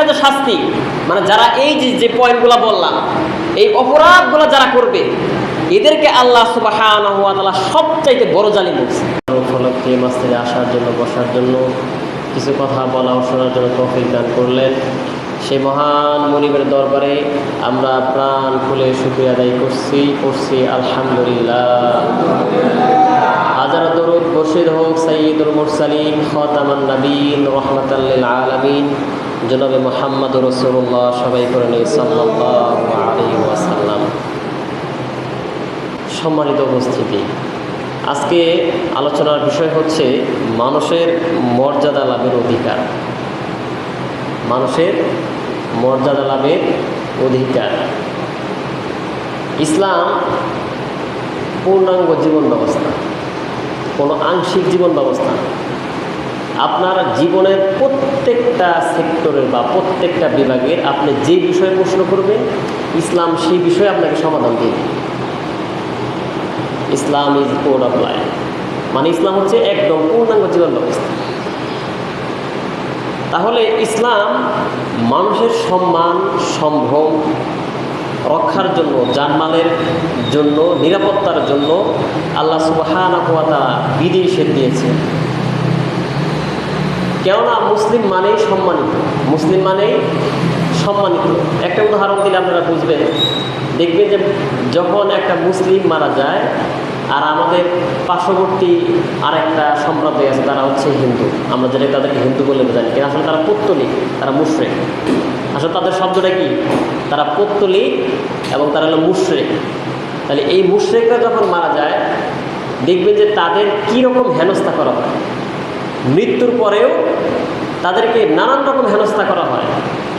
আরেকটা যে শাস্তি। মানে যারা এই যে যে পয়েন্টগুলো বললাম, এই অপরাধগুলো যারা করবে, এদেরকে আল্লাহ সুবহানাহু সবচাইতে বড় জালিম বলছে। আসার জন্য, বসার জন্য কিছু কথা বলা ও শোনার জন্য দান করলেন। মহান মনিবের দরবারে আমরা প্রাণ খুলে শুক্রিয়া আদায় করছি করছি আলহামদুলিল্লাহ। হাজার দরুদ হোক সঈদুল মুরসালিন, খতামান নবীন আলমিন। জনাবে মোহাম্মদ রসুল্লাহ, সবাই করে নেই সাল্লাহ আলী সম্মানিত উপস্থিতি, আজকে আলোচনার বিষয় হচ্ছে মানুষের মর্যাদা লাভের অধিকার। মানুষের মর্যাদা লাভের অধিকার। ইসলাম পূর্ণাঙ্গ জীবন ব্যবস্থা, কোনো আংশিক জীবন ব্যবস্থা। আপনার জীবনের প্রত্যেকটা সেক্টরের বা প্রত্যেকটা বিভাগের আপনি যে বিষয়ে প্রশ্ন করবেন, ইসলাম সেই বিষয়ে আপনাকে সমাধান দিয়ে দেবে। Islam is code of life মানে ইসলাম হচ্ছে একদম পূর্ণাঙ্গ জীবন ব্যবস্থা। তাহলে ইসলাম মানুষের সম্মান, সম্ভ্রম, রক্ষার জন্য, জানমালের জন্য, নিরাপত্তার জন্য আল্লাহ সুবাহানা তারা বিধিনিষেধ দিয়েছে কেননা মুসলিম মানেই সম্মানিত। মুসলিম মানেই সম্মানিত। একটা উদাহরণ দিলে আপনারা বুঝবেন। দেখবেন যে যখন একটা মুসলিম মারা যায়, আর আমাদের পার্শ্ববর্তী আরেকটা সম্প্রদায় আছে, তারা হচ্ছে হিন্দু। আমরা যেটা তাদেরকে হিন্দু বলে জানি, কিন্তু আসলে তারা পত্তলিক তারা মুশ্রেক। আসলে তাদের শব্দটা কি? তারা পত্তলিক এবং তারা হলো মুশ্রেক। তাহলে এই মুশ্রেকরা যখন মারা যায়, দেখবেন যে তাদের কীরকম হেনস্থা করা হয়। মৃত্যুর পরেও তাদেরকে নানান রকম হেনস্থা করা হয়।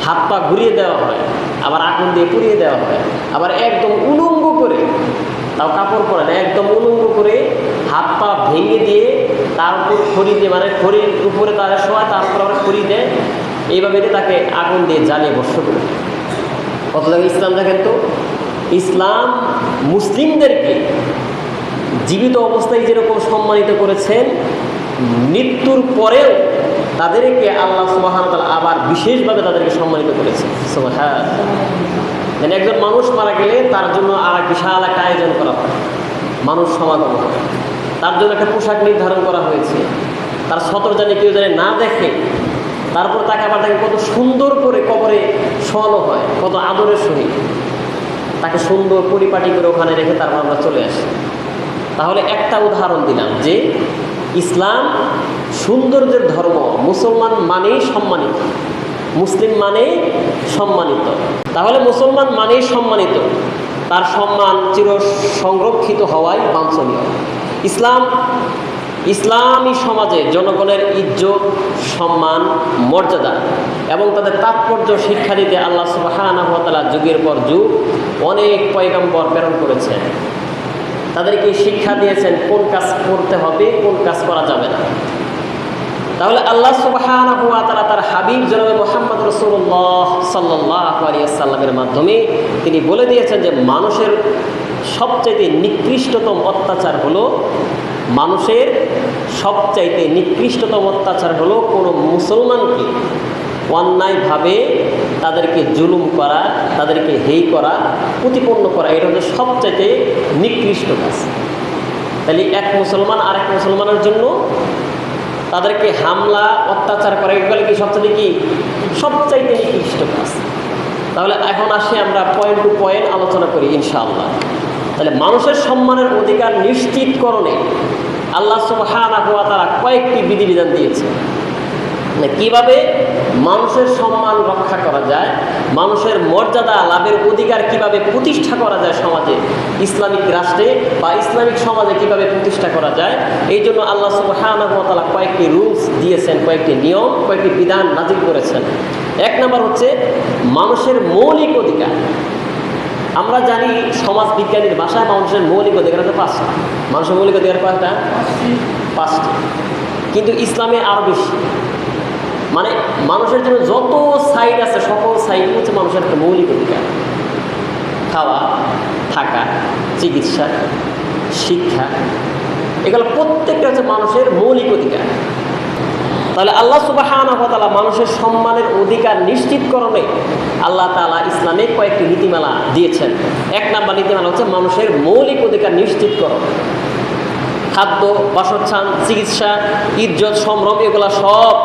হাত পা ঘুরিয়ে দেওয়া হয়, আবার আগুন দিয়ে পুড়িয়ে দেওয়া হয়। আবার একদম উলঙ্গ করে, তাও কাপড় পরে না, একদম উলঙ্গ করে হাত পা ভেঙে দিয়ে তার উপর খড়ি দিয়ে মানে খড়ির উপরে তারা শোয়া তার উপর আবার খড়ি দেয়। এইভাবে তাকে আগুন দিয়ে জ্বালিয়ে বর্ষ করে। কত ইসলাম দেখেন তো? ইসলাম মুসলিমদেরকে জীবিত অবস্থায় যেরকম সম্মানিত করেছেন মৃত্যুর পরেও তাদেরকে আল্লাহ সুবাহান আবার বিশেষভাবে তাদেরকে সম্মানিত করেছে। হ্যাঁ মানে একজন মানুষ মারা গেলে তার জন্য আর বিশাল একটা আয়োজন করা হয়। মানুষ সমাগম হয়। তার জন্য একটা পোশাক নির্ধারণ করা হয়েছে। তার সতর জানি কেউ জানে না দেখে তারপর তাকে আবার তাকে কত সুন্দর করে কবরে শোয়ানো হয়, কত আদরের সহিত। তাকে সুন্দর পরিপাটি করে ওখানে রেখে তারপর আমরা চলে আসি। তাহলে একটা উদাহরণ দিলাম যে ইসলাম সৌন্দর্যের ধর্ম, মুসলমান মানেই সম্মানিত, মুসলিম মানেই সম্মানিত। তাহলে মুসলমান মানেই সম্মানিত। তার সম্মান চির সংরক্ষিত হওয়াই বাঞ্ছনীয়। ইসলাম, ইসলামী সমাজে জনগণের ইজ্জত, সম্মান, মর্যাদা এবং তাদের তাৎপর্য শিক্ষা দিতে আল্লাহ সুবাহানা যুগের পর যুগ অনেক পয়গাম্বর প্রেরণ করেছেন। তাদেরকে শিক্ষা দিয়েছেন, কোন কাজ করতে হবে, কোন কাজ করা যাবে না। তাহলে আল্লাহ সুবাহানা হুয়া তারা তার হাবিব জনাবে মোহাম্মদ রসুল্লাহ সাল্লাহ আলিয়াল্লামের মাধ্যমে তিনি বলে দিয়েছেন যে মানুষের সবচাইতে নিকৃষ্টতম অত্যাচার হলো, মানুষের সবচাইতে নিকৃষ্টতম অত্যাচার হলো কোনো মুসলমানকে অন্যায়ভাবে তাদেরকে জুলুম করা, তাদেরকে হেই করা, প্রতিপন্ন করা, এটা হচ্ছে সবচাইতে নিকৃষ্ট কাজ। তাহলে এক মুসলমান আরেক মুসলমানের জন্য তাদেরকে হামলা, অত্যাচার করা, এগুলো কি সবচাইতে কি? সবচাইতে নিকৃষ্ট কাজ। তাহলে এখন আসি আমরা পয়েন্ট টু পয়েন্ট আলোচনা করি, ইনশাআল্লাহ। তাহলে মানুষের সম্মানের অধিকার নিশ্চিতকরণে আল্লাহ তারা কয়েকটি বিধিবিধান দিয়েছে কীভাবে মানুষের সম্মান রক্ষা করা যায় মানুষের মর্যাদা লাভের অধিকার কীভাবে প্রতিষ্ঠা করা যায় সমাজে ইসলামিক রাষ্ট্রে বা ইসলামিক সমাজে কীভাবে প্রতিষ্ঠা করা যায় এই জন্য আল্লাহ সুবাহানতালা কয়েকটি রুলস দিয়েছেন কয়েকটি নিয়ম কয়েকটি বিধান নাজিল করেছেন। এক নম্বর হচ্ছে মানুষের মৌলিক অধিকার। আমরা জানি সমাজ বিজ্ঞানীর ভাষায় মানুষের মৌলিক অধিকার হচ্ছে পাঁচটা। মানুষের মৌলিক অধিকার কয়েকটা পাঁচটি। কিন্তু ইসলামে আরও বেশি। মানে মানুষের জন্য যত সাইড আছে, সকল সাইড হচ্ছে মানুষের একটা মৌলিক অধিকার। খাওয়া, থাকা, চিকিৎসা, শিক্ষা, এগুলো প্রত্যেকটা হচ্ছে মানুষের মৌলিক অধিকার। তাহলে আল্লাহ সুবাহানহতালা মানুষের সম্মানের অধিকার নিশ্চিতকরণে আল্লাহ তালা ইসলামে কয়েকটি নীতিমালা দিয়েছেন। এক নাম্বার নীতিমালা হচ্ছে মানুষের মৌলিক অধিকার নিশ্চিতকরণ। খাদ্য, বাসস্থান, চিকিৎসা ইজ্জত সম্ভ্রম, এগুলো সব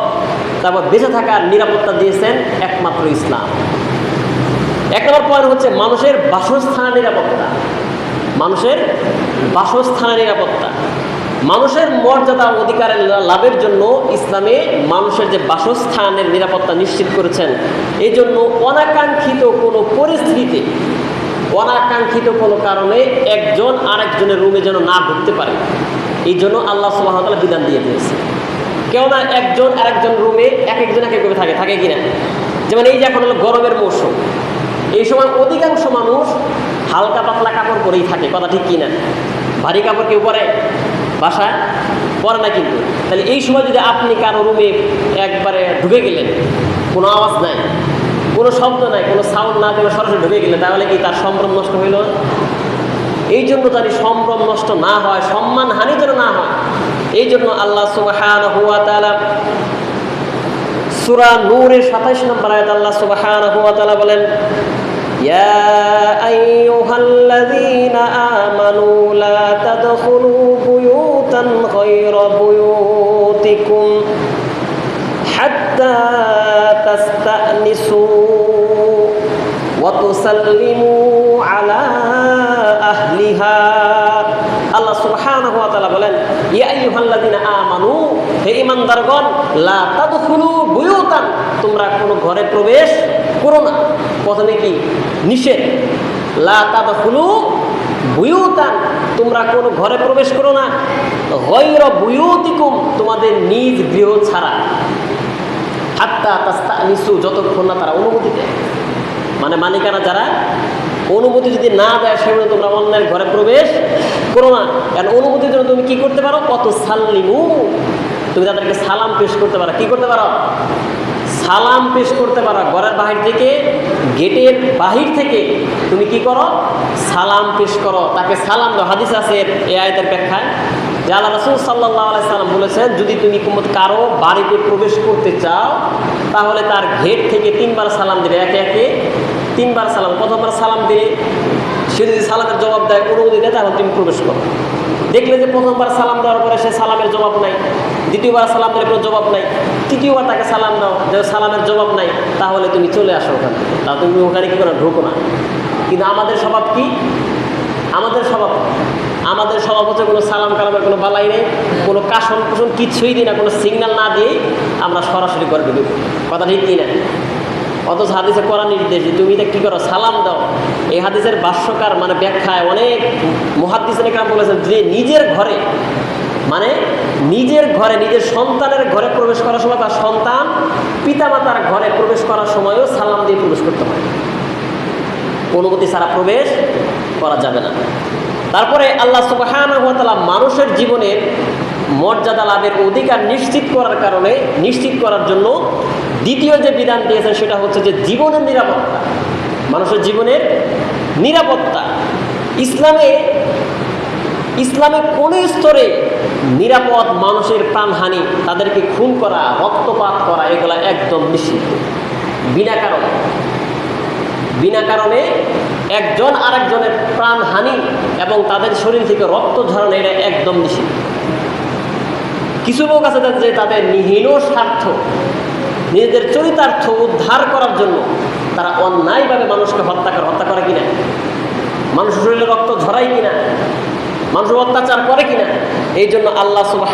তারপর বেঁচে থাকার নিরাপত্তা দিয়েছেন একমাত্র ইসলাম। এক নম্বর পয়েন্ট হচ্ছে মানুষের বাসস্থানের নিরাপত্তা। মানুষের বাসস্থানের নিরাপত্তা। মানুষের মর্যাদা অধিকারের লাভের জন্য ইসলামে মানুষের যে বাসস্থানের নিরাপত্তা নিশ্চিত করেছেন এই জন্য অনাকাঙ্ক্ষিত কোনো পরিস্থিতিতে, অনাকাঙ্ক্ষিত কোনো কারণে একজন আরেকজনের রুমে যেন না ঢুকতে পারে। এই জন্য আল্লাহ সুবাহতালা বিধান দিয়ে দিয়েছে কেউ না একজন আরেকজন রুমে এক একজন এক একভাবে থাকে থাকে কিনা? যেমন এই যে এখন হলো গরমের মৌসুম। এই সময় অধিকাংশ মানুষ হালকা পাতলা কাপড় পরেই থাকে, কথা ঠিক কিনা? ভারী কাপড় কেউ পরে? বাসায়? পরে না কিন্তু। তাহলে এই সময় যদি আপনি কারও রুমে একবারে ঢুকে গেলেন, কোনো আওয়াজ নাই, কোনো শব্দ নাই, কোনো সাউন্ড না দিয়ে সরাসরি ঢুকে গেলেন, তাহলে কি তার সম্ভ্রম নষ্ট হইল? এই জন্য জানি সম্ভ্রম নষ্ট না হয় সম্মান হানি যেন না হয় এই জন্য আল্লাহ সুবাহান হুয়া তালা সুরা নূরের সাতাইশ নম্বর আয়াত আল্লাহ সুবাহান হুয়া তালা বলেন يا أيها الذين آمنوا لا تدخلوا بيوتا غير بيوتكم حتى تستأنسوا وتسلموا على أهلها আল্লাহ সুবহানাহু ওয়া তাআলা বলেন, ইয়া আমানু, হে ঈমানদারগণ, লা তাদখুলু বুয়ুতান, তোমরা কোনো ঘরে প্রবেশ করো না। প্রথমে কি নিষেধ। লা তাদখুলু বুয়ুতান, তোমরা ঘরে প্রবেশ করো না। বুয়ুতিকুম, তোমাদের নিজ গৃহ ছাড়া। হাত্তা তাস্তা যতক্ষণ না তারা অনুমতি দেয়। মানে মালিকানা যারা অনুমতি যদি না দেয়, সেগুলো তোমরা অন্যের ঘরে প্রবেশ করো না। কারণ অনুমতির জন্য তুমি কি করতে পারো? কত সাল্লিমু তুমি তাদেরকে সালাম পেশ করতে পারো। কি করতে পারো? সালাম পেশ করতে পারো। ঘরের বাহির থেকে, গেটের বাহির থেকে তুমি কি করো? সালাম পেশ করো। তাকে সালাম দাও। হাদিস আছে এ আয়তের ব্যাখ্যায়। যে আল্লাহ রসুল সাল্লাহ সাল্লাম বলেছেন, যদি তুমি কারও বাড়িতে প্রবেশ করতে চাও, তাহলে তার গেট থেকে তিনবার সালাম দিবে। একে একে তিনবার সালাম প্রথমবার সালাম দিয়ে সে যদি সালামের জবাব দেয়, অনুমতি দেয়, তাহলে তুমি প্রবেশ করো। দেখলে যে প্রথমবার সালাম দেওয়ার পরে সে সালামের জবাব নাই, দ্বিতীয়বার সালাম দিলে কোনো জবাব নাই, তৃতীয়বার তাকে সালাম দাও, যে সালামের জবাব নাই, তাহলে তুমি চলে আসো ওখান। তাহলে তুমি ওখানে কী করো? ঢোকো না। কিন্তু আমাদের স্বভাব কি? আমাদের স্বভাব আমাদের স্বভাব হচ্ছে কোনো সালাম কালামের কোনো বালাই নেই, কোনো কাশন কুশন কিছুই দিই না, কোনো সিগন্যাল না দিয়ে আমরা সরাসরি করে ঢুকি। কথা ঠিক কি না? অথচ হাদিসে করা নির্দেশ তুমি এটা কী করো? সালাম দাও। এই হাদিসের ভাষ্যকার মানে ব্যাখ্যায় অনেক মহাদিসের কাম বলেছেন, যে নিজের ঘরে মানে নিজের ঘরে, নিজের সন্তানের ঘরে প্রবেশ করার সময় বা সন্তান পিতামাতার ঘরে প্রবেশ করার সময়ও সালাম দিয়ে প্রবেশ করতে হয় অনুমতি ছাড়া প্রবেশ করা যাবে না। তারপরে আল্লাহ সুবাহানহতালা মানুষের জীবনের মর্যাদা লাভের অধিকার নিশ্চিত করার কারণে, নিশ্চিত করার জন্য দ্বিতীয় যে বিধান দিয়েছেন সেটা হচ্ছে যে জীবনের নিরাপত্তা, মানুষের জীবনের নিরাপত্তা। ইসলামে ইসলামে কোন স্তরে নিরাপদ মানুষের প্রাণহানি, তাদেরকে খুন করা, রক্তপাত করা, এগুলা একদম নিষিদ্ধ। বিনা কারণে। বিনা কারণে একজন আরেকজনের প্রাণহানি এবং তাদের শরীর থেকে রক্ত ঝরানো, এটা একদম নিষিদ্ধ। কিছু লোক আছে যে তাদের নিহীন স্বার্থ, নিজেদের চরিতার্থ উদ্ধার করার জন্য তারা অন্যায়ভাবে মানুষকে হত্যা করে। হত্যা করে কিনা? মানুষের শরীরে রক্ত ঝরাই কিনা? মানুষ অত্যাচার করে কিনা? এই জন্য আল্লাহ সুবাহ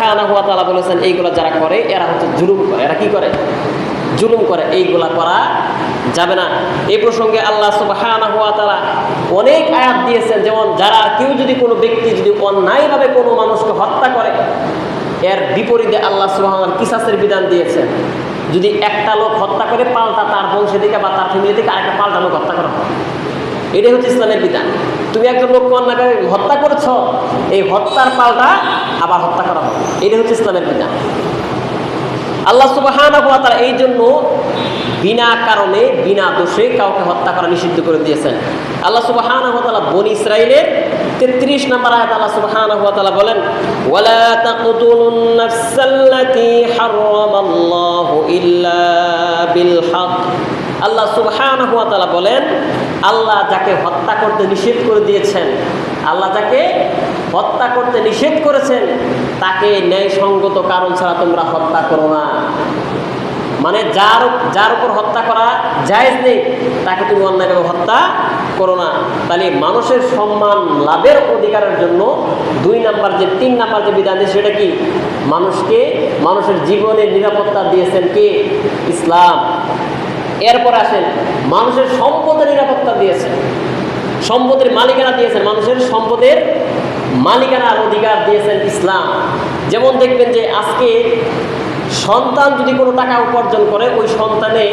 বলেছেন, এইগুলো যারা করে, এরা হচ্ছে জুলুম করে। এরা কি করে? জুলুম করে। এইগুলা করা যাবে না। এই প্রসঙ্গে আল্লাহ সুবাহ অনেক আয়াত দিয়েছেন, যেমন, যারা কেউ যদি কোনো ব্যক্তি যদি অন্যায়ভাবে কোনো মানুষকে হত্যা করে এর বিপরীতে আল্লাহ সুবাহ কিসাসের বিধান দিয়েছেন। যদি একটা লোক হত্যা করে পাল্টা তার বংশে থেকে বা তার ফ্যামিলি থেকে আরেকটা পাল্টা লোক হত্যা করা এটাই হচ্ছে ইসলামের বিধান। তুমি একজন লোককে অন্যায় হত্যা করেছ, এই হত্যার পাল্টা আবার হত্যা করা হবে এটাই হচ্ছে ইসলামের বিধান। আল্লাহ সুবাহানা তারা এই জন্য বিনা কারণে, বিনা দোষে কাউকে হত্যা করা নিষিদ্ধ করে দিয়েছেন। আল্লাহ সুবাহানা বন ইসরায়েলের তেত্রিশ নম্বর আয়াত আল্লাহ সুবহানাহু ওয়া তাআলা বলেন, ওয়ালা তাকতুলুন নাফসাল্লাতী হারামাল্লাহু ইল্লা বিল হক। আল্লাহ সুবহানাহু ওয়া তাআলা বলেন, আল্লাহ যাকে হত্যা করতে নিষেধ করে দিয়েছেন, আল্লাহ যাকে হত্যা করতে নিষেধ করেছেন, তাকে ন্যায়সঙ্গত কারণ ছাড়া তোমরা হত্যা করো না। মানে যার যার উপর হত্যা করা জায়েজ নেই, তাকে তুমি অন্যায়ভাবে হত্যা করো না। তাহলে মানুষের সম্মান লাভের অধিকারের জন্য দুই নাম্বার যে, তিন নাম্বার যে বিধান সেটা কি? মানুষকে মানুষের জীবনের নিরাপত্তা দিয়েছেন কে? ইসলাম। এরপর আসেন, মানুষের সম্পদের নিরাপত্তা দিয়েছেন। সম্পদের মালিকানা দিয়েছেন, মানুষের সম্পদের মালিকানার অধিকার দিয়েছেন ইসলাম। যেমন দেখবেন যে আজকে সন্তান যদি কোনো টাকা উপার্জন করে, ওই সন্তানে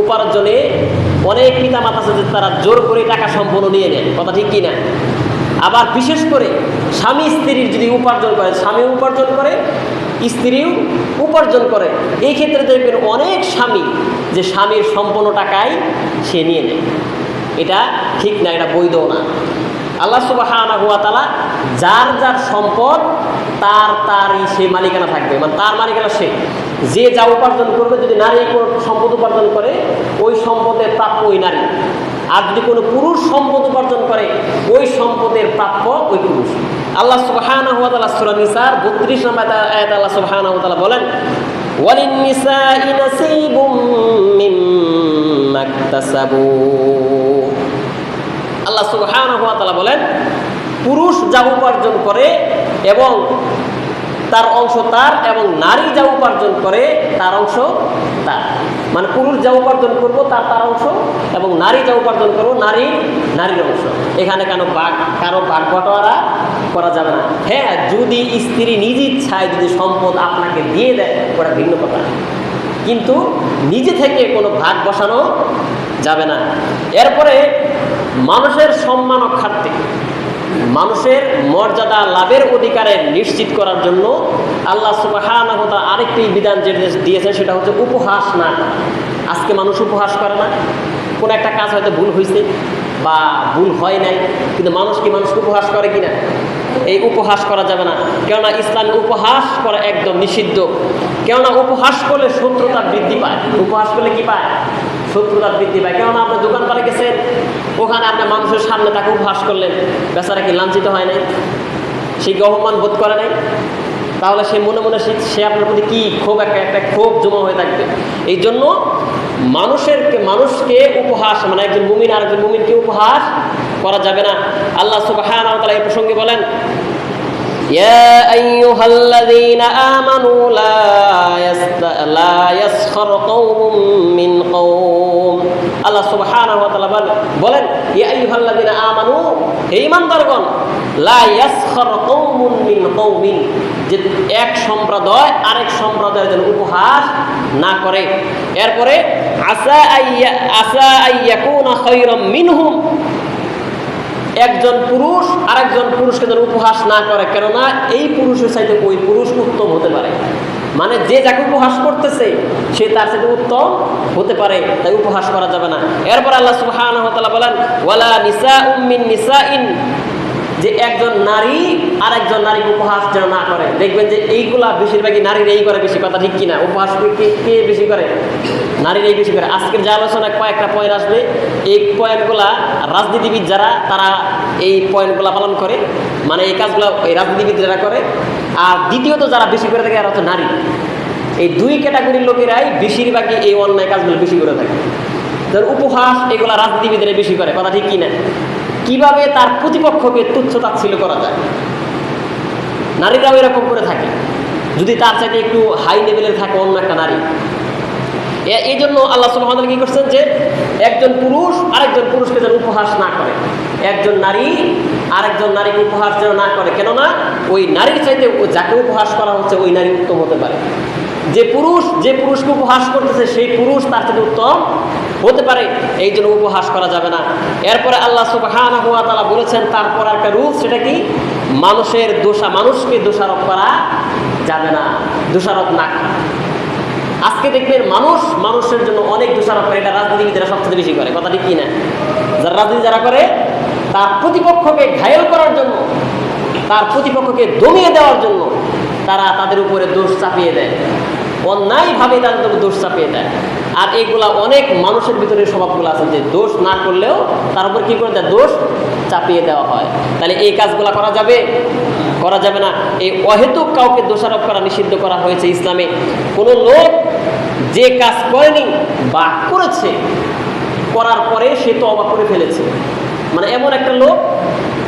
উপার্জনে অনেক পিতা মাতা আছে তারা জোর করে টাকা সম্পূর্ণ নিয়ে নেয়। কথা ঠিক কিনা? আবার বিশেষ করে স্বামী স্ত্রীর যদি উপার্জন করে, স্বামী উপার্জন করে, স্ত্রীও উপার্জন করে, এই ক্ষেত্রে দেখবেন অনেক স্বামী যে স্বামীর সম্পূর্ণ টাকাই সে নিয়ে নেয়। এটা ঠিক না, এটা বৈধ না। আল্লাহ তালা যার যার সম্পদ তার তারই সে মালিকানা থাকবে মানে তার মালিকানা সে। যে যা উপার্জন করবে, যদি নারী কোনো সম্পদ উপার্জন করে, ওই সম্পদের প্রাপ্য ওই নারী। আর যদি কোনো পুরুষ সম্পদ উপার্জন করে, ওই সম্পদের প্রাপ্য ওই পুরুষ। আল্লাহ সুবাহান সুরানিসার বত্রিশ নম্বর আল্লাহ সুবাহান বলেন আল্লাহ সুবাহান বলেন, পুরুষ যা উপার্জন করে এবং তার অংশ তার এবং নারী যা উপার্জন করে, তার অংশ তার। মানে পুরুষ যা উপার্জন করব, তার তার অংশ এবং নারী যা উপার্জন করব, নারী নারীর অংশ। এখানে কেন বাঘ, কারও ভাগ বটোয়ারা করা যাবে না। হ্যাঁ যদি স্ত্রী নিজ ইচ্ছায় যদি সম্পদ আপনাকে দিয়ে দেয়, ওটা ভিন্ন কথা। কিন্তু নিজে থেকে কোনো ভাগ বসানো যাবে না। এরপরে মানুষের সম্মান খাটতে মানুষের মর্যাদা লাভের অধিকারে নিশ্চিত করার জন্য আল্লাহ সুবাহান আরেকটি বিধান যে দিয়েছেন সেটা হচ্ছে উপহাস না আজকে মানুষ উপহাস করে না। কোনো একটা কাজ হয়তো ভুল হয়েছে বা ভুল হয় নাই, কিন্তু মানুষ কি মানুষকে উপহাস করে কিনা? এই উপহাস করা যাবে না। কেননা ইসলাম উপহাস করা একদম নিষিদ্ধ। কেননা উপহাস করলে শত্রুতা বৃদ্ধি পায়। উপহাস করলে কি পায়? শত্রুতা বৃদ্ধি পায়। কেননা আপনার দোকান পারে গেছেন, ওখানে আপনার মানুষের সামনে তাকে উপহাস করলেন, বেচারা কি লাঞ্ছিত হয় নাই? সে কি অপমান বোধ করে নাই? তাহলে সে মনে মনে সে আপনার প্রতি কী ক্ষোভ, একটা একটা ক্ষোভ জমা হয়ে থাকবে? এই জন্য মানুষের মানুষকে উপহাস মানে একজন মুমিন আর একজন মুমিনকে উপহাস করা যাবে না। আল্লাহ সুবাহ এই প্রসঙ্গে বলেন يا أيها الذين آمنوا لا يست... لا يسخر قوم من قوم আল্লাহ সুবহানাহু ওয়া তাআলা বলেন ইয়া আইয়ুহাল্লাযীনা আমানু হে ঈমানদারগণ লা ইয়াসখার কওমুন মিন কওমিন যে এক সম্প্রদায় আরেক সম্প্রদায়ের জন্য উপহাস না করে এরপরে আসা আইয়া আসা আইয়াকুনা খায়রাম মিনহুম একজন পুরুষ, আরেকজন পুরুষকে যেন উপহাস না করে। কেননা এই পুরুষের সাথে ওই পুরুষ উত্তম হতে পারে। মানে যে যাকে উপহাস করতেছে, সে তার সাথে উত্তম হতে পারে, তাই উপহাস করা যাবে না। এরপর আল্লাহ সুহান বলেন, ওয়ালা নিসা উম্মিন নিসাইন যে একজন নারী আর একজন নারীকে উপহাস যেন না করে। দেখবেন যে এইগুলা বেশিরভাগই নারীর এই করে বেশি কথা, ঠিক কিনা? উপহাস কে বেশি করে? নারীর এই বেশি করে। আজকের যে আলোচনায় কয়েকটা পয়েন্ট আসবে। এই পয়েন্টগুলা রাজনীতিবিদ যারা, তারা এই পয়েন্টগুলা পালন করে। মানে এই কাজগুলো এই রাজনীতিবিদ যারা করে। আর দ্বিতীয়ত যারা বেশি করে থাকে আর হচ্ছে নারী। এই দুই ক্যাটাগরির লোকেরাই বেশিরভাগই এই অন্যায় কাজগুলো বেশি করে থাকে। ধর উপহাস এগুলা রাজনীতিবিদরা বেশি করে, কথা ঠিক কিনা? কীভাবে তার প্রতিপক্ষকে তুচ্ছ তাচ্ছিল করা যায়? নারীরাও এরকম করে থাকে। যদি তার চাইতে একটু হাই লেভেলের থাকে অন্য একটা নারী। এই জন্য আল্লাহ সুবহানাহু কি করছেন যে, একজন পুরুষ আরেকজন পুরুষকে যেন উপহাস না করে। একজন নারী আরেকজন নারীকে উপহাস যেন না করে। কেননা ওই নারীর চাইতে যাকে উপহাস করা হচ্ছে, ওই নারী উত্তম হতে পারে। যে পুরুষ, যে পুরুষকে উপহাস করতেছে, সেই পুরুষ তার থেকে উত্তম হতে পারে। এই জন্য উপহাস করা যাবে না। এরপরে আল্লাহ সুবহানাহু ওয়া তাআলা বলেছেন, তারপর একটা রুল সেটা কি? মানুষের দোষা, মানুষকে দোষারোপ করা যাবে না। দোষারোপ না আজকে দেখবেন মানুষ, মানুষের জন্য অনেক দোষারোপ করে, এটা রাজনীতিবিদরা সবচেয়ে বেশি করে। কথা ঠিক কি না? যারা রাজনীতি যারা করে, তার প্রতিপক্ষকে ঘায়ল করার জন্য, তার প্রতিপক্ষকে দমিয়ে দেওয়ার জন্য তারা তাদের উপরে দোষ চাপিয়ে দেয়। অন্যায়ভাবে তাদের উপর দোষ চাপিয়ে দেয়। আর এইগুলা অনেক মানুষের ভিতরে স্বভাবগুলো আছে যে দোষ না করলেও তার উপর কী করে দেয়? দোষ চাপিয়ে দেওয়া হয়। তাহলে এই কাজগুলা করা যাবে? করা যাবে না। এই অহেতুক কাউকে দোষারোপ করা নিষিদ্ধ করা হয়েছে ইসলামে। কোনো লোক যে কাজ করেনি বা করেছে, করার পরে সে তো অবাক করে ফেলেছে। মানে এমন একটা লোক,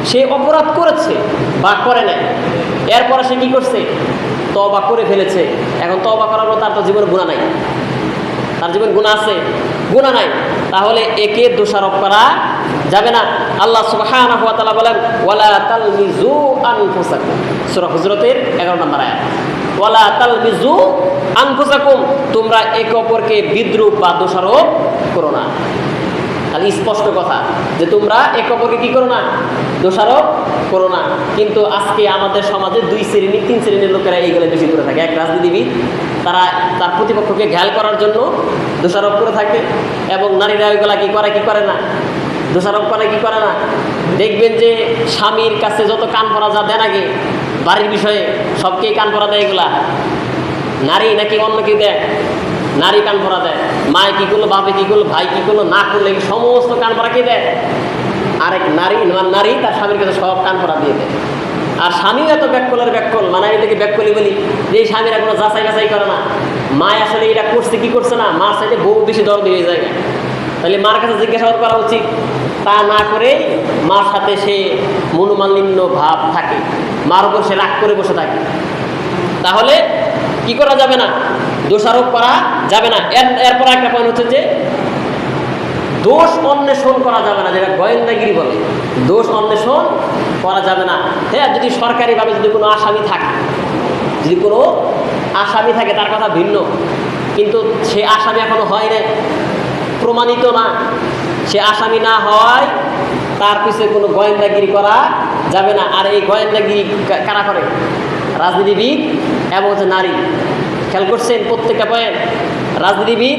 সে অপরাধ করেছে বা করে নাই। এরপরে সে কি করছে? তবা করে ফেলেছে। এখন তবা করার পর তার তো জীবনে গুণা নাই। তার জীবন গুণা আছে। গুণা নাই। তাহলে একে দোষারোপ করা যাবে না। আল্লাহ সুবহানাহু ওয়া বলেন, ওয়ালা তালমিজু আনফুসাকুম। সূরা হুজরাতের 11 নম্বর আয়াত। ওয়ালা তালমিজু আনফুসাকুম। তোমরা একে অপরকে বিদ্রুপ বা দোষারোপ করো না। খালি স্পষ্ট কথা যে তোমরা একে অপরকে কী করো না? দোষারোপ করো না। কিন্তু আজকে আমাদের সমাজে দুই শ্রেণি, তিন শ্রেণির লোকেরা এইগুলো বেশি করে থাকে। এক রাজনীতিবিদ, তারা তার প্রতিপক্ষকে ঘ্যাল করার জন্য দোষারোপ করে থাকে এবং নারীরা ওইগুলা কী করে, কি করে না? দোষারোপ করে, কি করে না? দেখবেন যে স্বামীর কাছে যত কান পড়া যা দেন আগে, বাড়ির বিষয়ে সবকেই কান পড়া দেয় এগুলা। নারী নাকি অন্য কেউ দেয়? নারী কান পরা দেয়, মায় কি করল, বাপে কি করল, ভাই কি করল না করলে সমস্ত কান পরা কে দেয়? আরেক নারী নারী, তার স্বামীর কাছে সব কান পরা দিয়ে দেয়। আর স্বামীও এত ব্যাককলের ব্যাককল মানে আমি থেকে ব্যাককলি বলি, যে স্বামীরা কোনো যাচাই বাছাই করে না। মায় আসলে এটা করছে কি করছে না, মার সাথে বউ বেশি দরদ হয়ে যায়। তাহলে মার কাছে জিজ্ঞাসাবাদ করা উচিত। তা না করে মার সাথে সে মনোমালিন্য ভাব থাকে। মার উপর সে রাগ করে বসে থাকে। তাহলে কি করা যাবে না? দোষারোপ করা যাবে না। এর এরপর একটা পয়েন্ট হচ্ছে যে, দোষ অন্বেষণ করা যাবে না, যেটা গোয়েন্দাগিরি বলে। দোষ অন্বেষণ করা যাবে না। হ্যাঁ যদি সরকারিভাবে যদি কোনো আসামি থাকে, যদি কোনো আসামি থাকে, তার কথা ভিন্ন। কিন্তু সে আসামি এখনও হয় না প্রমাণিত না। সে আসামি না হয় তার পিছনে কোনো গোয়েন্দাগিরি করা যাবে না। আর এই গোয়েন্দাগিরি কারা করে? রাজনীতিবিদ এবং হচ্ছে নারী। খেয়াল করছেন প্রত্যেকটা পয়েন্ট রাজনীতিবিদ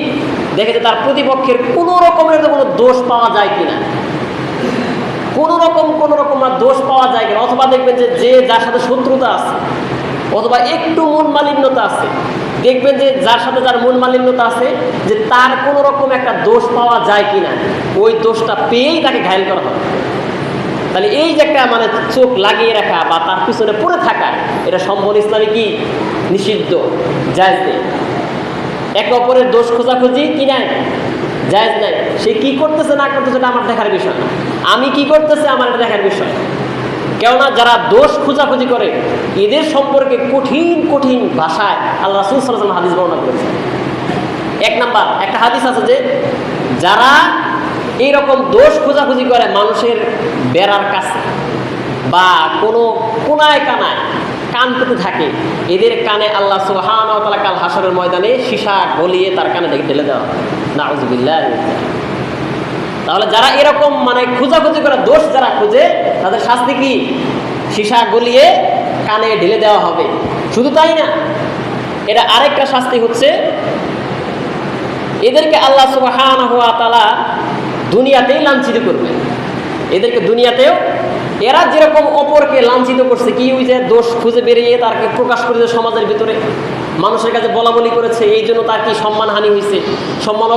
দেখে যে তার প্রতিপক্ষের কোনো রকমের কোনো দোষ পাওয়া যায় কিনা। কোনো রকম কোনো রকম দোষ পাওয়া যায় কিনা। অথবা দেখবেন যে যে যার সাথে শত্রুতা আছে, অথবা একটু মন মালিন্যতা আছে, দেখবেন যে যার সাথে যার মন মালিন্যতা আছে, যে তার কোনো রকম একটা দোষ পাওয়া যায় কিনা। ওই দোষটা পেয়েই তাকে ঘায়ল করা হবে। তাহলে এই যে একটা মানে চোখ লাগিয়ে রাখা বা তার পিছনে পড়ে থাকা, এটা সম্ভব ইসলামে কি নিষিদ্ধ? জায়জ নেই। একে অপরের দোষ খোঁজাখুঁজি কি নাই? জায়জ নাই। সে কি করতেছে, না করতেছে, এটা আমার দেখার বিষয় না। আমি কি করতেছে, আমার এটা দেখার বিষয় কেননা যারা দোষ খোঁজাখুঁজি করে, এদের সম্পর্কে কঠিন কঠিন ভাষায় আল্লাহ রাসুল সাল্লাম হাদিস বর্ণনা করেছে এক নাম্বার, একটা হাদিস আছে যে, যারা এইরকম দোষ খোঁজাখুঁজি করে মানুষের বেড়ার কাছে বা কোনো কোনায় কানায় কান পেতে থাকে। এদের কানে আল্লাহ সুবহান ওয়া কাল হাসরের ময়দানে সীসা গলিয়ে তার কানে দেখে ঢেলে দেওয়া। নাউজুবিল্লাহ। তাহলে যারা এরকম মানে খোঁজাখুঁজি করে দোষ যারা খুঁজে, তাদের শাস্তি কি? সীসা গলিয়ে কানে ঢেলে দেওয়া হবে। শুধু তাই না এটা আরেকটা শাস্তি হচ্ছে, এদেরকে আল্লাহ সুবাহান হওয়া তালা দুনিয়াতেই লাঞ্ছিত করবে। এদেরকে দুনিয়াতেও এরা যেরকম অপরকে লাঞ্ছিত করছে, কি ওই যে দোষ খুঁজে বেরিয়ে তারকে প্রকাশ করেছে সমাজের ভিতরে। মানুষের কাছে বলা বলি করেছে, এই জন্য তার কি সম্মানহানি হয়েছে সম্মান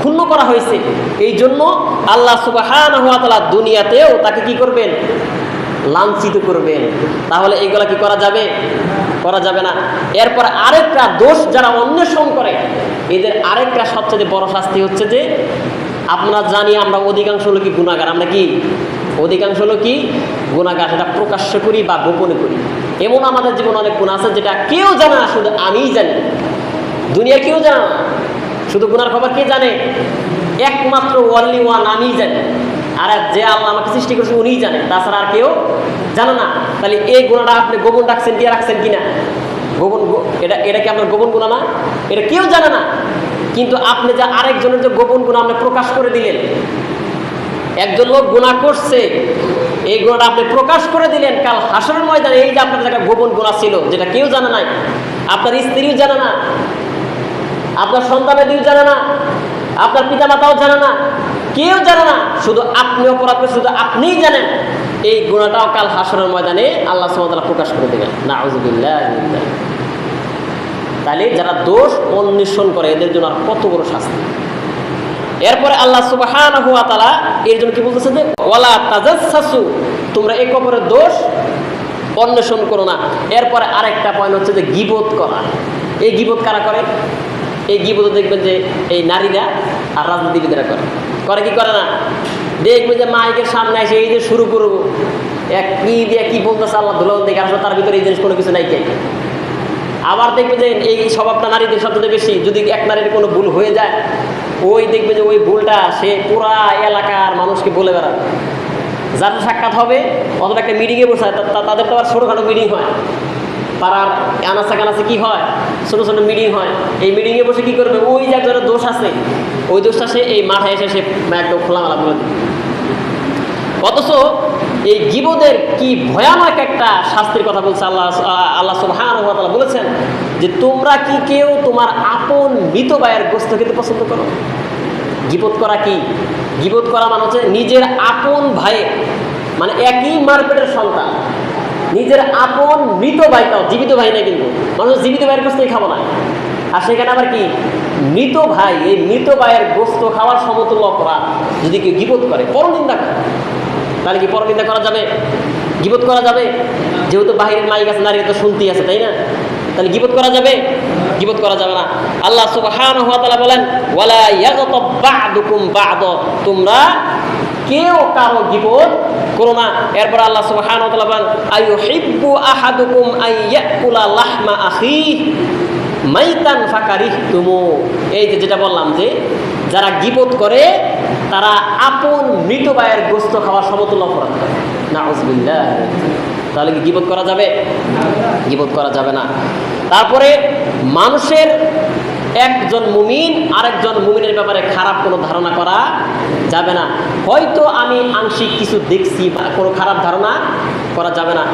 ক্ষুণ্ণ করা হয়েছে এই জন্য আল্লাহ সুবাহান হওয়া তালা দুনিয়াতেও তাকে কি করবেন? লাঞ্ছিত করবেন। তাহলে এইগুলা কি করা যাবে? করা যাবে না। এরপর আরেকটা দোষ যারা অন্বেষণ করে, এদের আরেকটা সবচেয়ে বড় শাস্তি হচ্ছে যে আপনারা জানি আমরা অধিকাংশ লোকই গুণাগার। আমরা কি? অধিকাংশ লোকই গুণাগার, সেটা প্রকাশ্য করি বা গোপনে করি। এমন আমাদের জীবনে অনেক গুণ আছে যেটা কেউ জানে না, শুধু আমিই জানি। দুনিয়া কেউ জানে না। শুধু গুনার খবর কে জানে? একমাত্র ওয়ানলি ওয়ান আমিই জানি। আর যে আল্লাহ আমাকে সৃষ্টি করেছে, উনিই জানে। তাছাড়া আর কেউ জানে না। তাহলে এই গুণাটা আপনি গোপন রাখছেন কি রাখছেন কি না গোপন এটা এটা কি আপনার গোপন গুণা না? এটা কেউ জানে না। কিন্তু আপনি যে আরেকজনের যে গোপন গুণা আপনি প্রকাশ করে দিলেন, একজন লোক গুণা করছে, এই গুণাটা আপনি প্রকাশ করে দিলেন, কাল হাসরের ময়দানে এই যে আপনার একটা গোপন গুণা ছিল, যেটা কেউ জানে নাই, আপনার স্ত্রীও জানে না, আপনার সন্তানেরও জানে না, আপনার পিতা মাতাও জানে না, কেউ জানে না, শুধু আপনি অপরাধ শুধু আপনিই জানেন, এই গুণাটাও কাল হাসরের ময়দানে আল্লাহ সুমতালা প্রকাশ করে দেবেন না তাহলে যারা দোষ অন্বেষণ করে, এদের জন্য আর কত বড় শাস্তি? এরপরে আল্লাহ সুবাহান হুয়া তালা এর জন্য কি বলতেছে যে, ওয়ালা তাজাসু তোমরা এক অপরের দোষ অন্বেষণ করো না। এরপরে আরেকটা পয়েন্ট হচ্ছে যে গিবোধ করা। এই গিবোধ কারা করে? এই গিবোধ দেখবেন যে, এই নারীরা আর রাজনীতিবিদেরা করে। করে কি করে না? দেখবে যে, মাইকের সামনে এসে এই যে শুরু করব। এক কি দিয়ে কি বলতেছে আল্লাহ ধুলো দেখে আসলে তার ভিতরে এই জিনিস কোনো কিছু নাই কে? আবার দেখবে যে এই স্বভাবটা নারীদের সবচেয়ে বেশি। যদি এক নারীর কোনো ভুল হয়ে যায়, ওই দেখবে যে ওই ভুলটা সে পুরা এলাকার মানুষকে বলে বেড়াবে। যার সাক্ষাৎ হবে, অথবা একটা মিটিংয়ে বসে তাদের তো আবার ছোটোখাটো মিটিং হয়। পাড়ার আনাচে কানাচে কী হয়? ছোটো ছোটো মিটিং হয়। এই মিটিংয়ে বসে কী করবে? ওই যে একজনের দোষ আছে। ওই দোষটা সে এই মাঠে এসে সে একদম খোলামেলা বলে দিবে। অথচ এই গিবদের কি ভয়ানক একটা শাস্তির কথা বলছে আল্লাহ আল্লাহ সুবহান বলেছেন যে তোমরা কি কেউ তোমার আপন মৃত ভাইয়ের গোস্ত খেতে পছন্দ করো? গিবত করা কি? গিবত করা মানে হচ্ছে নিজের আপন ভাইয়ের মানে একই মারপেটের সন্তান। নিজের আপন মৃত ভাইটাও, জীবিত ভাই না কিন্তু, মানুষ জীবিত ভাইয়ের গোস্তই খাব না। আর সেখানে আবার কি? মৃত ভাই, এই মৃত ভাইয়ের গোস্ত খাওয়ার সমতুল্য অপরাধ যদি কেউ গিবত করে, পরনিন্দা করে। তাহলে কি পরনিন্দা করা যাবে? গিবত করা যাবে? যেহেতু বাহিরের মাইক আছে নারী তো শুনতেই আছে, তাই না? তাহলে গিবত করা যাবে? গিবত করা যাবে না। আল্লাহ সুবহানাহু ওয়া তাআলা বলেন, ওয়ালা ইয়াগতাব বা'দুকুম বা'দ। তোমরা কেউ কারও গিবত করো না। এরপর আল্লাহ সুবহানাহু ওয়া তাআলা বলেন, আইয়ুহিব্বু আহাদুকুম আইয়াকুলা লাহমা আখিহি। মাইতান ফাকারিহ তুমু এই যে যেটা বললাম যে, যারা গিবত করে, তারা আপন মৃত ভাইয়ের গোস্ত খাওয়ার সমতুল্য অপরাধ করে। না তাহলে কি গিবত করা যাবে? গিবত করা যাবে না। তারপরে মানুষের একজন মুমিন, আরেকজন মুমিনের ব্যাপারে খারাপ কোনো ধারণা করা যাবে না। হয়তো আমি আংশিক কিছু দেখছি বা কোনো খারাপ ধারণা করা যাবে না।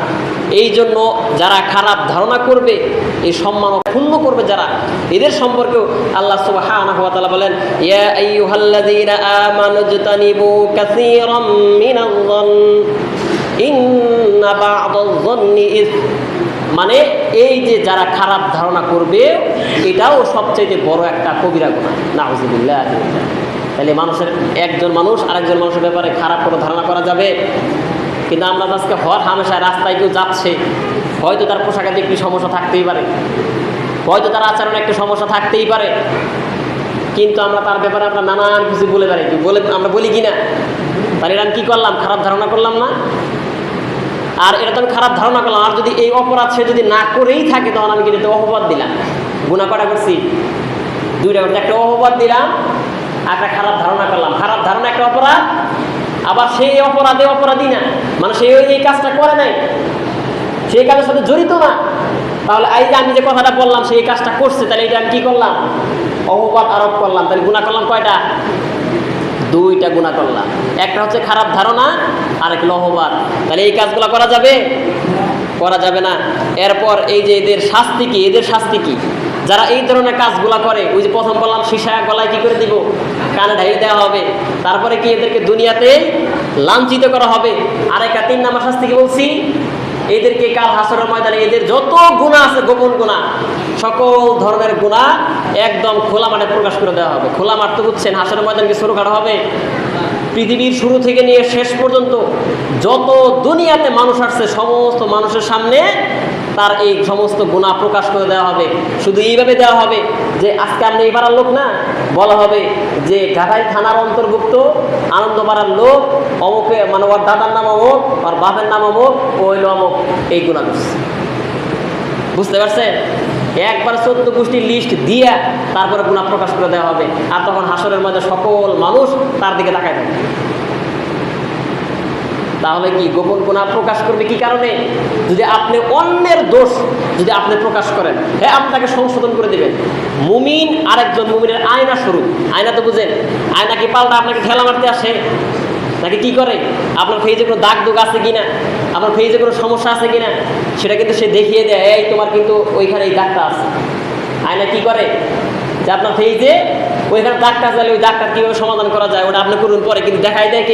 এই জন্য যারা খারাপ ধারণা করবে, এই সম্মান ক্ষুণ্ণ করবে যারা, এদের সম্পর্কেও আল্লাহ বলেন মানে এই যে যারা খারাপ ধারণা করবে, এটাও সবচেয়ে বড় একটা কবিরা গুণা নাউজুবিল্লাহ। তাহলে মানুষের, একজন মানুষ আরেকজন মানুষের ব্যাপারে খারাপ কোনো ধারণা করা যাবে? কিন্তু আমরা আজকে হর হামেশায় রাস্তায় কেউ যাচ্ছে। হয়তো তার পোশাকে একটু সমস্যা থাকতেই পারে। হয়তো তার আচরণে একটু সমস্যা থাকতেই পারে। কিন্তু আমরা তার ব্যাপারে আমরা নানান কিছু বলে বেড়াই বলে আমরা বলি কি না? তাহলে এটা আমি কী করলাম? খারাপ ধারণা করলাম না? আর এটা তো আমি খারাপ ধারণা করলাম। আর যদি এই অপরাধ সে যদি না করেই থাকে তখন আমি কিন্তু অপবাদ দিলাম। গুণা কটা করছি? দুইটা একটা অপবাদ দিলাম, আর একটা খারাপ ধারণা করলাম। খারাপ ধারণা, একটা অপরাধ আবার সেই অপরাধে অপরাধী না। মানে সে ওই এই কাজটা করে নাই সেই কাজের সাথে জড়িত না। তাহলে এই যে আমি যে কথাটা বললাম সেই কাজটা করছে, তাহলে এটা আমি কি করলাম? অপবাদ আরোপ করলাম। তাহলে গুণা করলাম কয়টা? দুইটা গুণা করলাম। একটা হচ্ছে খারাপ ধারণা আর এক লহবাদ তাহলে এই কাজগুলো করা যাবে? করা যাবে না। এরপর এই যে এদের শাস্তি কি? এদের শাস্তি কি? যারা এই ধরনের কাজগুলো করে, ওই যে প্রথম বললাম, সীসা গলায় কি করে দিব? কানে ঢাইয়ে দেওয়া হবে। তারপরে কি এদেরকে দুনিয়াতে লাঞ্ছিত করা হবে? আর একটা তিন নাম্বার শাস্তি কি বলছি? এদেরকে কাল হাসরের ময়দানে এদের যত গুণা আছে, গোপন গুণা, সকল ধরনের গুণা একদম খোলা মাঠে প্রকাশ করে দেওয়া হবে। খোলা মাঠ তো বুঝছেন, হাসরের ময়দান কি শুরু করা হবে? পৃথিবীর শুরু থেকে নিয়ে শেষ পর্যন্ত যত দুনিয়াতে মানুষ আসছে, সমস্ত মানুষের সামনে তার এই সমস্ত গুণা প্রকাশ করে দেওয়া হবে। শুধু এইভাবে দেওয়া হবে যে আজকে আপনি এই পাড়ার লোক না, বলা হবে যে ঘাটাই থানার অন্তর্ভুক্ত আনন্দপাড়ার লোক, অমুকে মানে ওর দাদার নাম অমুক, ওর বাপের নাম অমুক, ও হইল অমুক, এই গুণা বুঝতে পারছেন? একবার চোদ্দ গোষ্ঠীর লিস্ট দিয়ে তারপরে গুণা প্রকাশ করে দেওয়া হবে। আর তখন হাসরের মধ্যে সকল মানুষ তার দিকে তাকায় থাকবে। তাহলে কি গোপন গুণা প্রকাশ করবে কি কারণে? যদি আপনি অন্যের দোষ যদি আপনি প্রকাশ করেন হ্যাঁ আপনাকে সংশোধন করে দেবেন মুমিন আরেকজন মুমিনের আয়না স্বরূপ। আয়না তো বুঝেন, আয়না কি পাল্টা আপনাকে ঠেলা মারতে আসে? নাকি কি করে? আপনার ফেজে কোনো দাগ দুগ আছে কিনা? আপনার ফেজে কোনো সমস্যা আছে কিনা? সেটা কিন্তু সে দেখিয়ে দেয়, এই তোমার কিন্তু ওইখানে এই দাগটা আছে। আয়না কি করে? যে আপনার ফেজে ওইখানে দাগটা চাইলে ওই দাগটা কীভাবে সমাধান করা যায়? ওটা আপনি করুন পরে, কিন্তু দেখাই দেয়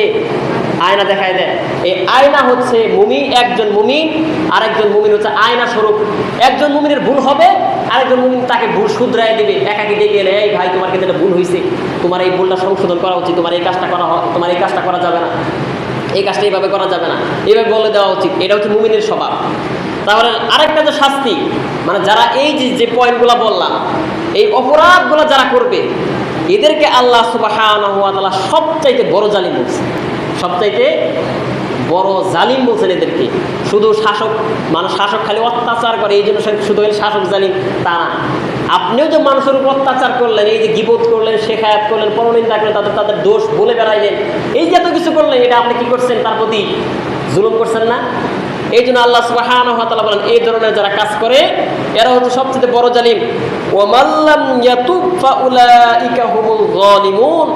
আয়না দেখাই দেয় এই আয়না হচ্ছে মুমিন, একজন মুমিন, আরেকজন মুমিন হচ্ছে আয়না স্বরূপ। একজন মুমিনের ভুল হবে, আরেকজন মুমিন তাকে ভুল শুধরাই দিবে। একাকি ডেকে এলে, এই ভাই, তোমার কিন্তু ভুল হয়েছে তোমার এই ভুলটা সংশোধন করা উচিত, তোমার এই কাজটা করা তোমার এই কাজটা করা যাবে না। এই কাজটা এইভাবে করা যাবে না। এইভাবে বলে দেওয়া উচিত। এটা হচ্ছে মুমিনের স্বভাব। তারপরে আরেকটা যে শাস্তি মানে যারা এই যে যে পয়েন্টগুলো বললাম, এই অপরাধগুলো যারা করবে, এদেরকে আল্লাহ সুবাহ সবচাইতে বড় জালিম বলছে। সবচাইতে বড় জালিম বলছেন এদেরকে। শুধু শাসক, মানুষ শাসক খালি অত্যাচার করে, এই জন্য শুধু শাসক জালিম, তা না। আপনিও যে মানুষের উপর অত্যাচার করলেন, এই যে গিবোধ করলেন শেখায়াত করলেন, পরনিন্দা করলেন, তাদের তাদের দোষ বলে বেড়াইলেন, এই যে এত কিছু করলেন, এটা আপনি কি করছেন? তার প্রতি জুলুম করছেন না? এই জন্য আল্লাহ সুবাহান বলেন, এই ধরনের যারা কাজ করে, এরা হচ্ছে সবচেয়ে বড় জালিম। হুমুল যালিমুন।